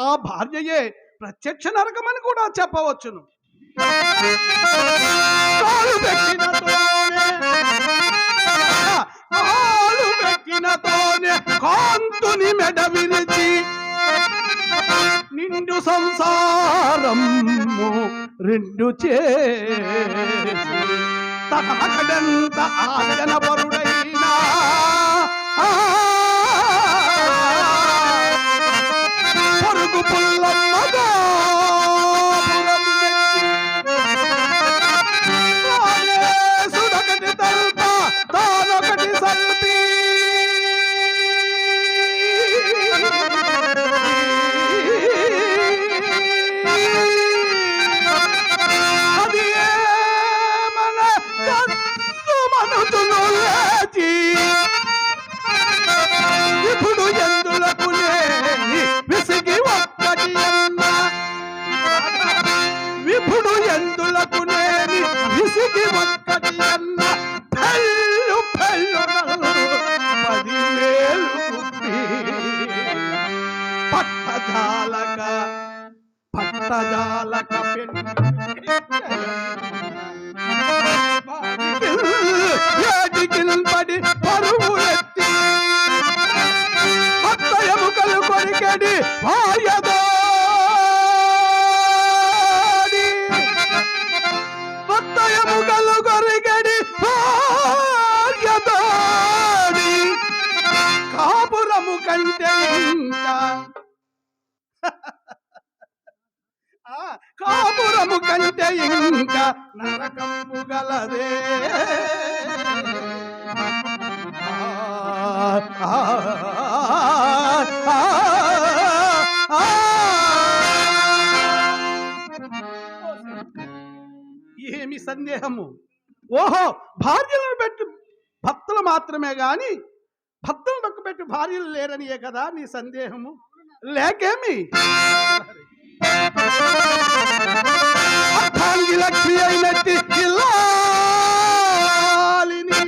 ఆ భార్యయే ప్రత్యక్ష నరకమని కూడా చెప్పవచ్చును. కాలు పెట్టినతోనే కాంతుని మెడ విరిచి నిండు సంసారము రెండు చేసి తనకడంత ఆదన పరుడైనా భక్త ఎముకలు కొరికెడి కాపురము కంటే కాపురము కంటే ఇంకా నరకము గలదే. ఆ, సందేహము. ఓహో భార్యలను పెట్టి భక్తులు మాత్రమే గాని భక్తులను పక్కపెట్టి భార్యలు లేరనియే కదా నీ సందేహము. లేకేమి? అర్థాంగి లక్ష్మి ఇల్లాలిని.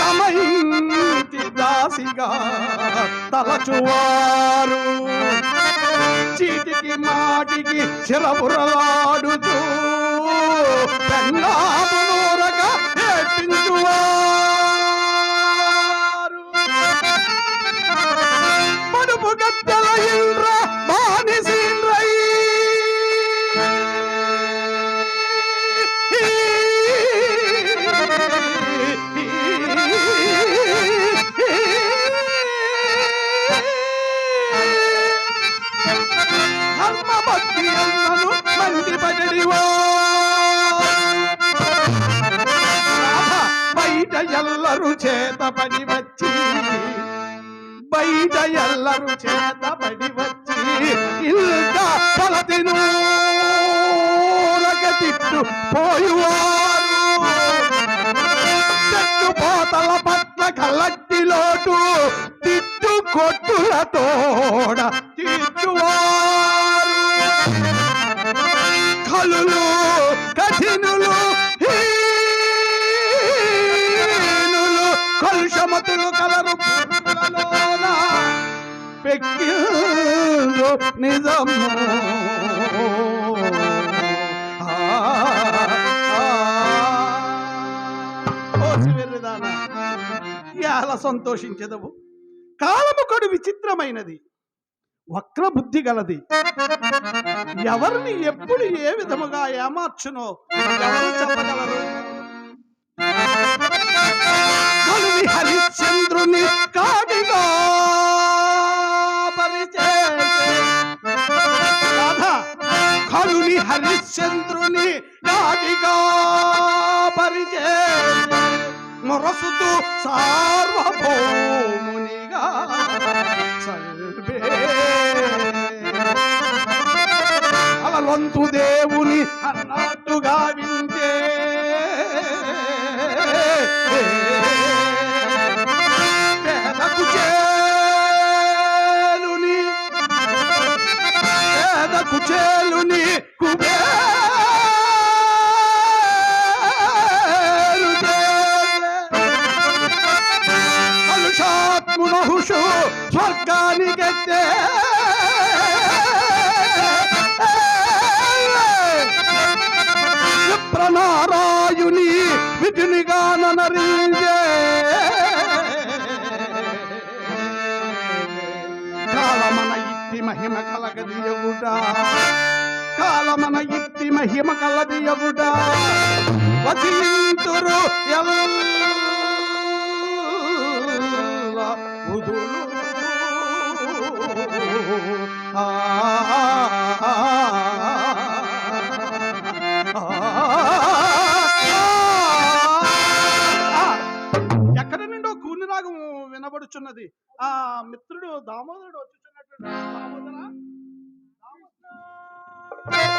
తమ దాసిగా తలచువారు. చీటికి చిరపురలాడుతూ పెన్నామునూరగా ఎల్లరు చేత పడి వచ్చి. బయట ఎల్లరూ చేత పడి వచ్చి ఇంత పలతిను తిట్టు పోయువారు. చెట్టు పోతల పట్ల కల్లట్టి లోటు. తిట్టు కొట్టుల తోడ తీర్చువారు. పెక్కిలు నిజము. ఎలా సంతోషించదవు. కాలము కడు విచిత్రమైనది వక్ర బుద్ధి గలది. ఎవరిని ఎప్పుడు ఏ విధముగా ఏమార్చునో ఎవరు చెప్పగలరు? చంద్రుని నాటిగా పరిచే మొరసుతూ సార్వభౌమునిగా అలవంతు దేవుని అన్నట్టుగా వింటే. కుచేలుని కుబే స్వర్గానికెత్తే ప్రణారాయుని విధినిగాన నరించే కాలమన ఇట్టి మహిమ కలగదియగుట కాలమన ఇట్టి మహిమ కలదియగుట వచింతురు ఎల్ల మిత్రుడు దామోదరుడు వచ్చుచున్నటువంటి దామోదర? దామోదరా?